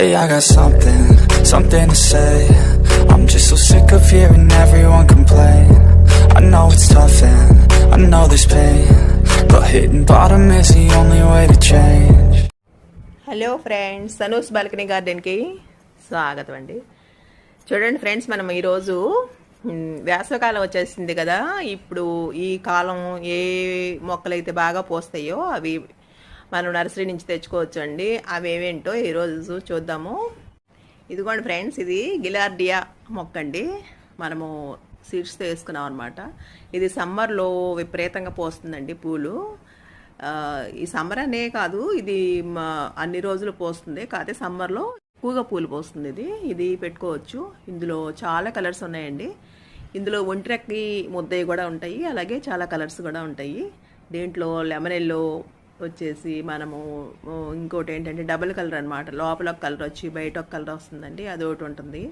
Hey, I got something, something to say. I'm just so sick of hearing everyone complain. I know it's tough and I know there's pain. But hitting bottom is the only way to change. Hello friends సనూస్ balcony గార్డెన్కి స్వాగతం అండి చూడండి friends మనం ఈరోజు వేసవకాలం వచ్చేసింది కదా ఇప్పుడు ఈ కాలం ఏ మొక్కలైతే బాగా పోస్తాయో అవి మనం నర్సరీ నుంచి తెచ్చుకోవచ్చు అండి అవి ఏవేంటో ఈరోజు చూద్దాము. ఇదిగోండి ఫ్రెండ్స్ ఇది గిలార్డియా మొక్క అండి మనము సీడ్స్తో వేసుకున్నాం అనమాట ఇది సమ్మర్లో విపరీతంగా పోస్తుందండి పూలు. ఈ సమ్మర్ అనే కాదు ఇది మా అన్ని రోజులు పోస్తుంది. కాకపోతే సమ్మర్లో ఎక్కువగా పూలు పోస్తుంది ఇది. ఇది పెట్టుకోవచ్చు. ఇందులో చాలా కలర్స్ ఉన్నాయండి. ఇందులో ఒంటిరెక్కి ముద్దయి కూడా ఉంటాయి. అలాగే చాలా కలర్స్ కూడా ఉంటాయి. దీంట్లో లెమన్ ఎల్లో వచ్చేసి మనము ఇంకోటి ఏంటంటే డబుల్ కలర్ అనమాట లోపల ఒక కలర్ వచ్చి బయట ఒక కలర్ వస్తుందండి. అది ఒకటి ఉంటుంది.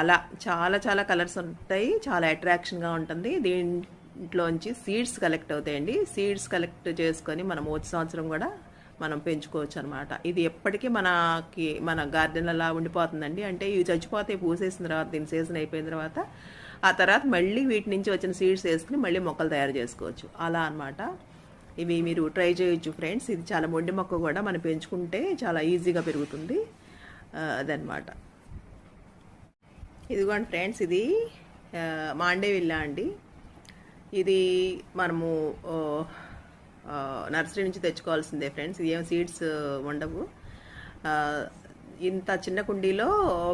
అలా చాలా చాలా కలర్స్ ఉంటాయి. చాలా అట్రాక్షన్గా ఉంటుంది. దీంట్లోంచి సీడ్స్ కలెక్ట్ అవుతాయండి. సీడ్స్ కలెక్ట్ చేసుకొని మనం వచ్చే సంవత్సరం కూడా మనం పెంచుకోవచ్చు అనమాట ఇది ఎప్పటికీ మనకి మన గార్డెన్ అలా ఉండిపోతుందండి. అంటే ఇవి చచ్చిపోతే పూసేసిన తర్వాత దీని సీజన్ అయిపోయిన తర్వాత ఆ తర్వాత మళ్ళీ వీటి నుంచి వచ్చిన సీడ్స్ వేసుకుని మళ్ళీ మొక్కలు తయారు చేసుకోవచ్చు. అలా అనమాట ఇవి మీరు ట్రై చేయొచ్చు ఫ్రెండ్స్. ఇది చాలా మొండి మొక్క కూడా మనం పెంచుకుంటే చాలా ఈజీగా పెరుగుతుంది. అదనమాట ఇదిగోండి ఫ్రెండ్స్ ఇది మాండేవిల్లా అండి. ఇది మనము నర్సరీ నుంచి తెచ్చుకోవాల్సిందే ఫ్రెండ్స్. ఇది ఏం సీడ్స్ ఉండవు. ఇంత చిన్న కుండీలో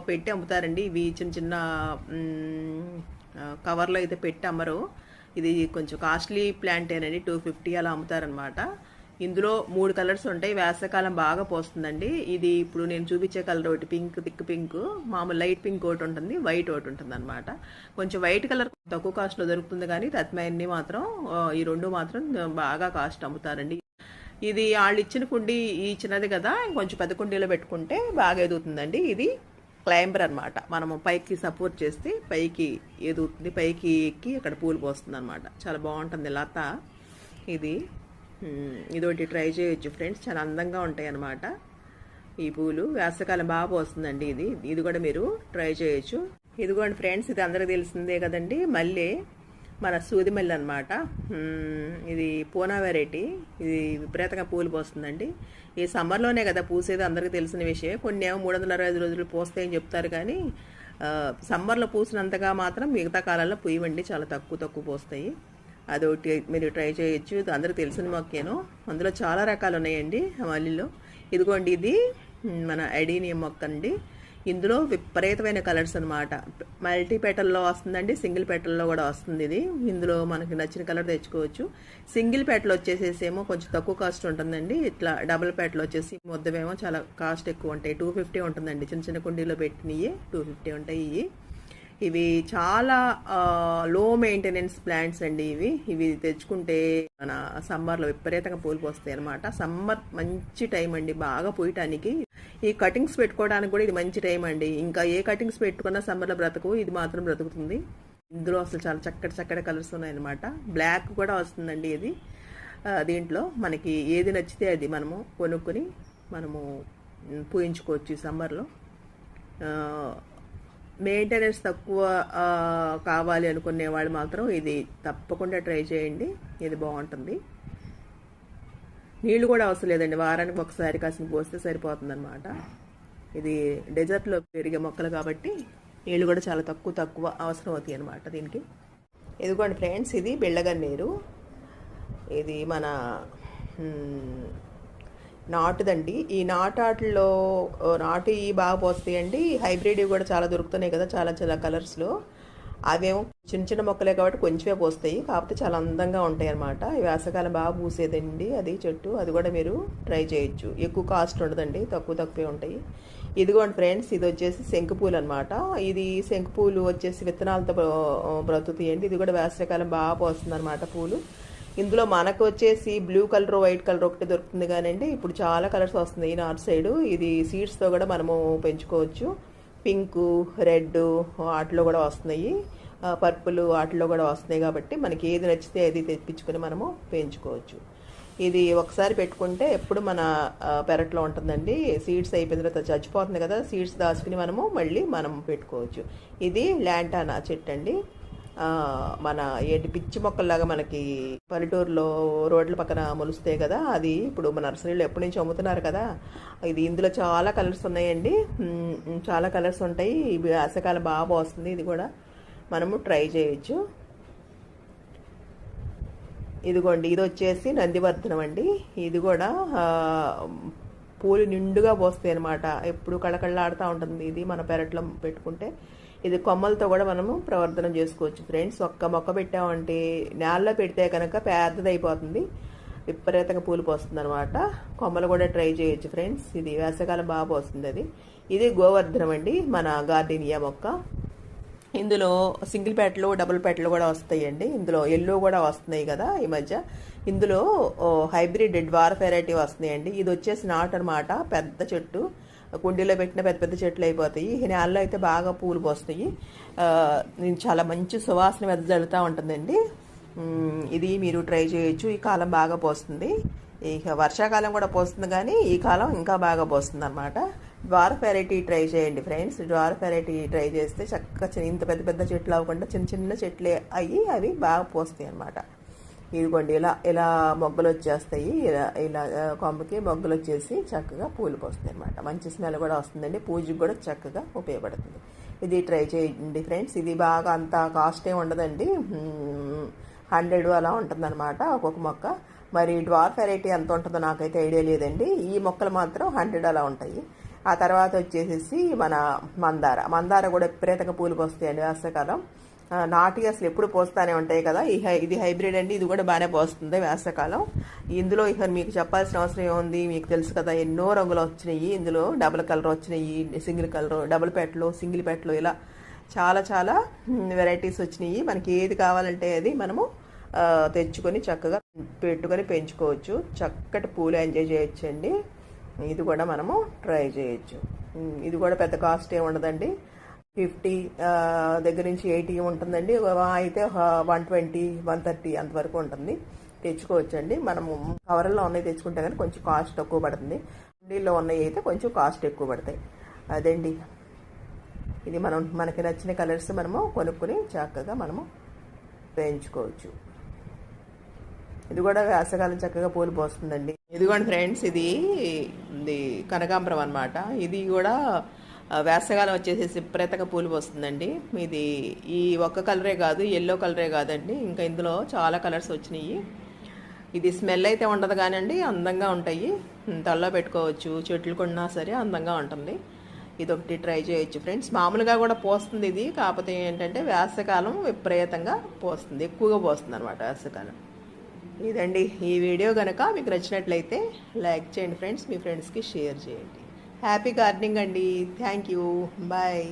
పెట్టి అమ్ముతారండి. ఇవి చిన్న చిన్న కవర్లో అయితే పెట్టి అమ్మరు. ఇది కొంచెం కాస్ట్లీ ప్లాంటేనండి టూ ఫిఫ్టీ అలా అమ్ముతారనమాట. ఇందులో మూడు కలర్స్ ఉంటాయి వేసవకాలం బాగా పోస్తుందండి. ఇది ఇప్పుడు నేను చూపించే కలర్ ఒకటి పింక్ థిక్ పింక్ మామూలు లైట్ పింక్ ఒకటి ఉంటుంది వైట్ ఒకటి ఉంటుంది అనమాట కొంచెం వైట్ కలర్ తక్కువ కాస్ట్లో దొరుకుతుంది కానీ తత్మయన్ని మాత్రం ఈ రెండు మాత్రం బాగా కాస్ట్ అమ్ముతారండి. ఇది వాళ్ళు ఇచ్చిన కుండీ ఈ చిన్నది కదా కొంచెం పెద్ద కుండీలో పెట్టుకుంటే బాగా ఎదుగుతుందండి ఇది. క్లైంబర్ అనమాట మనము పైకి సపోర్ట్ చేస్తే పైకి ఎదుగుతుంది పైకి ఎక్కి అక్కడ పూలు పోస్తుంది అనమాట చాలా బాగుంటుంది లత. ఇది ఇదొకటి ట్రై చేయొచ్చు ఫ్రెండ్స్. చాలా అందంగా ఉంటాయి అనమాట ఈ పూలు. వేసవకాలం బాగా పోస్తుందండి ఇది. ఇది కూడా మీరు ట్రై చేయొచ్చు. ఇదిగోండి ఫ్రెండ్స్ ఇది అందరికి తెలిసిందే కదండి. మళ్ళీ మన సూదిమల్లి అనమాట ఇది పూనా వెరైటీ. ఇది విపరీతంగా పూలు పోస్తుందండి. ఈ సమ్మర్లోనే కదా పూసేది అందరికీ తెలిసిన విషయం కొన్ని ఏమో మూడు వందల అరవై ఐదు రోజులు పోస్తాయని చెప్తారు కానీ సమ్మర్లో పూసినంతగా మాత్రం మిగతా కాలాల్లో పూయవండి చాలా తక్కువ తక్కువ పోస్తాయి. అదొకటి మీరు ట్రై చేయొచ్చు. ఇది అందరికి తెలిసిన మొక్కేను. అందులో చాలా రకాలు ఉన్నాయండి. ఆ మల్లిలో ఇదిగోండి ఇది. మన ఐడీనియం మొక్క అండి ఇందులో విపరీతమైన కలర్స్ అనమాట మల్టీ పెటల్లో వస్తుందండి సింగిల్ పెటల్లో కూడా వస్తుంది ఇది. ఇందులో మనకి నచ్చిన కలర్ తెచ్చుకోవచ్చు. సింగిల్ పెటల్ వచ్చేసేసేమో కొంచెం తక్కువ కాస్ట్ ఉంటుందండి. ఇట్లా డబుల్ పెటల్ వచ్చేసి మొద్దమేమో చాలా కాస్ట్ ఎక్కువ ఉంటాయి. టూ ఫిఫ్టీ ఉంటుందండి. చిన్న చిన్న కుండీలో పెట్టినవి టూ ఫిఫ్టీ ఉంటాయి ఇవి. ఇవి చాలా లో మెయింటెనెన్స్ ప్లాంట్స్ అండి ఇవి. ఇవి తెచ్చుకుంటే మన సమ్మర్లో విపరీతంగా పూలు పోస్తాయి అనమాట సమ్మర్ మంచి టైం అండి. బాగా పూయటానికి. ఈ కటింగ్స్ పెట్టుకోవడానికి కూడా ఇది మంచి టైం అండి. ఇంకా ఏ కటింగ్స్ పెట్టుకున్నా సమ్మర్లో బ్రతకవు ఇది మాత్రం బ్రతుకుతుంది. ఇందులో అసలు చాలా చక్కటి చక్కటి కలర్స్ ఉన్నాయన్నమాట. బ్లాక్ కూడా వస్తుందండి ఇది. దీంట్లో మనకి ఏది నచ్చితే అది మనము కొనుక్కొని మనము పూయించుకోవచ్చు ఈ సమ్మర్లో. మెయింటెనెన్స్ తక్కువ కావాలి అనుకునే వాళ్ళు మాత్రం ఇది తప్పకుండా ట్రై చేయండి. ఇది బాగుంటుంది. నీళ్ళు కూడా అవసరం లేదండి. వారానికి ఒకసారి కాసిన పోస్తే సరిపోతుందనమాట ఇది డెజర్ట్లో పెరిగే మొక్కలు కాబట్టి నీళ్ళు కూడా చాలా తక్కువ తక్కువ అవసరం అవుతాయి అనమాట దీనికి. ఇదిగోండి ఫ్రెండ్స్ ఇది బెళ్ళగన్నేరు ఇది మన నాటుదండి. ఈ నాటాట్లో నాటు బాగా పోస్తాయండి. హైబ్రిడ్ కూడా చాలా దొరుకుతున్నాయి కదా చాలా చాలా కలర్స్లో. అవేమో చిన్న చిన్న మొక్కలే కాబట్టి కొంచెమే పోస్తాయి. కాకపోతే చాలా అందంగా ఉంటాయి అనమాట ఈ వేసవకాలం బాగా పూసేదండి అది చెట్టు. అది కూడా మీరు ట్రై చేయొచ్చు. ఎక్కువ కాస్ట్ ఉండదండి తక్కువ తక్కువే ఉంటాయి. ఇదిగోండి ఫ్రెండ్స్ ఇది వచ్చేసి శంకుపూలు అనమాట ఇది శంకుపూలు వచ్చేసి విత్తనాలతో బ్ర- బ్రతుకుతాయండి. ఇది కూడా వేసవికాలం బాగా పోస్తుంది అనమాట పూలు. ఇందులో మనకు వచ్చేసి బ్లూ కలర్ వైట్ కలర్ ఒకటి దొరుకుతుంది కానండి. ఇప్పుడు చాలా కలర్స్ వస్తున్నాయి. నార్త్ సైడ్ ఇది సీడ్స్తో కూడా మనము పెంచుకోవచ్చు. పింకు రెడ్ వాటిలో కూడా వస్తున్నాయి. పర్పుల్ వాటిలో కూడా వస్తున్నాయి కాబట్టి మనకి ఏది నచ్చితే అది తెప్పించుకొని మనము పెంచుకోవచ్చు. ఇది ఒకసారి పెట్టుకుంటే ఎప్పుడు మన పెరట్లో ఉంటుందండి. సీడ్స్ అయిపోయిన తర్వాత చచ్చిపోతుంది కదా సీడ్స్ దాచుకుని మనము మళ్ళీ మనం పెట్టుకోవచ్చు. ఇది ల్యాంటానా చెట్టు అండి. మన ఏంటి పిచ్చి మొక్కల్లాగా మనకి పల్లెటూరులో రోడ్ల పక్కన మొలుస్తాయి కదా అది ఇప్పుడు మన నర్సరీలో ఎప్పటి నుంచి అమ్ముతున్నారు కదా ఇది ఇందులో చాలా కలర్స్ ఉన్నాయండి. చాలా కలర్స్ ఉంటాయి. ఇవి వేసవకాలం బాగా వస్తుంది ఇది కూడా. మనము ట్రై చేయొచ్చు. ఇదిగోండి ఇది వచ్చేసి నందివర్ధనం అండి. ఇది కూడా పూలు నిండుగా పోస్తాయి అనమాట ఎప్పుడు కళకళలాడుతూ ఉంటుంది ఇది మన పెరట్లో పెట్టుకుంటే. ఇది కొమ్మలతో కూడా మనము ప్రవర్తనం చేసుకోవచ్చు ఫ్రెండ్స్. ఒక్క మొక్క పెట్టామంటే నేలలో పెడితే కనుక పెద్దదైపోతుంది. విపరీతంగా పూలు పోస్తుంది అనమాట కొమ్మలు కూడా ట్రై చేయొచ్చు ఫ్రెండ్స్. ఇది వేసవకాలం బాగా పోస్తుంది అది. ఇది గోవర్ధనం అండి మన గార్డెనియా మొక్క. ఇందులో సింగిల్ ప్యాట్లు డబుల్ ప్యాట్లు కూడా వస్తాయండి. ఇందులో ఎల్లో కూడా వస్తున్నాయి కదా ఈ మధ్య. ఇందులో హైబ్రిడ్ డ్వార్ఫ్ వెరైటీ వస్తున్నాయండి. ఇది వచ్చేసి నాట్ అనమాట పెద్ద చెట్టు. కుండీలో పెట్టిన పెద్ద పెద్ద చెట్లు అయిపోతాయి. ఈ నెలలో అయితే బాగా పూలు పోస్తాయి. చాలా మంచి సువాసన వెదజల్లుతూ ఉంటుందండి. ఇది మీరు ట్రై చేయొచ్చు. ఈ కాలం బాగా పోస్తుంది. ఇక వర్షాకాలం కూడా పోస్తుంది కానీ ఈ కాలం ఇంకా బాగా పోస్తుంది అనమాట డ్వార్ఫ్ వెరైటీ ట్రై చేయండి ఫ్రెండ్స్. డ్వార్ఫ్ వెరైటీ ట్రై చేస్తే చక్కగా ఇంత పెద్ద పెద్ద చెట్లు అవ్వకుండా చిన్న చిన్న చెట్లే అయ్యి అవి బాగా పోస్తాయి అనమాట ఇదిగోండి ఇలా ఇలా మొగ్గలు వచ్చేస్తాయి. ఇలా ఇలా కొమ్మకి మొగ్గలు వచ్చేసి చక్కగా పూలు పోస్తాయి అనమాట మంచి స్మెల్ కూడా వస్తుందండి. పూజకి కూడా చక్కగా ఉపయోగపడుతుంది. ఇది ట్రై చేయండి ఫ్రెండ్స్. ఇది బాగా అంత కాస్ట్ ఏమి ఉండదండి. హండ్రెడ్ అలా ఉంటుందన్నమాట ఒక్కొక్క మొక్క. మరి డ్వార్ వెరైటీ ఎంత ఉంటుందో నాకైతే ఐడియా లేదండి. ఈ మొక్కలు మాత్రం హండ్రెడ్ అలా ఉంటాయి. ఆ తర్వాత వచ్చేసేసి మన మందార. మందార కూడా విపరీతంగా పూలు పోస్తాయండి వేసవకాలం నాటి అసలు ఎప్పుడు పోస్తానే ఉంటాయి కదా. ఈ హై ఇది హైబ్రిడ్ అండి. ఇది కూడా బాగానే పోస్తుంది వేసవకాలం. ఇందులో ఇక మీకు చెప్పాల్సిన అవసరం ఏముంది? మీకు తెలుసు కదా ఎన్నో రంగులు వచ్చినాయి. ఇందులో డబుల్ కలర్ వచ్చినాయి సింగిల్ కలర్ డబుల్ పెట్లు సింగిల్ పెట్లు ఇలా చాలా చాలా వెరైటీస్ వచ్చినాయి. మనకి ఏది కావాలంటే అది మనము తెచ్చుకొని చక్కగా పెట్టుకొని పెంచుకోవచ్చు. చక్కటి పూలు ఎంజాయ్ చేయొచ్చు అండి ఇది కూడా మనము ట్రై చేయొచ్చు. ఇది కూడా పెద్ద కాస్ట్ ఏమి ఉండదండి ఫిఫ్టీ దగ్గర నుంచి ఎయిటీ ఉంటుందండి. అయితే వన్ ట్వంటీ వన్ థర్టీ అంతవరకు ఉంటుంది. తెచ్చుకోవచ్చండి. మనము కవర్లో ఉన్నాయి తెచ్చుకుంటే కానీ కొంచెం కాస్ట్ తక్కువ పడుతుంది. హుండీలో ఉన్నాయి అయితే కొంచెం కాస్ట్ ఎక్కువ పడతాయి. అదండి? ఇది మనం మనకి నచ్చిన కలర్స్ మనము కొనుక్కుని చక్కగా మనము వేయించుకోవచ్చు. ఇది కూడా వేసకాలం చక్కగా పూలు పోస్తుందండి. ఇదిగోండి ఫ్రెండ్స్ ఇది ఇది కనకాంబరం అన్నమాట. ఇది కూడా వేసవికాలం వచ్చేసేసి వచ్చేసి పూలు పోస్తుందండి. ఇది ఈ ఒక్క కలరే కాదు ఎల్లో కలరే కాదండి. ఇంకా ఇందులో చాలా కలర్స్ వచ్చినాయి. ఇది స్మెల్ అయితే ఉండదు కానండి అందంగా ఉంటాయి. తల్లో పెట్టుకోవచ్చు చెట్లు కొన్నా సరే అందంగా ఉంటుంది. ఇది ఒకటి ట్రై చేయొచ్చు ఫ్రెండ్స్. మామూలుగా కూడా పోస్తుంది ఇది కాకపోతే ఏంటంటే వేసవకాలం విపరీతంగా పోస్తుంది ఎక్కువగా పోస్తుంది అనమాట వేసవకాలం. ఇదండి ఈ వీడియో కనుక మీకు నచ్చినట్లయితే లైక్ చేయండి ఫ్రెండ్స్ మీ ఫ్రెండ్స్కి షేర్ చేయండి. హ్యాపీ గార్డెనింగ్ అండి థ్యాంక్ యూ బాయ్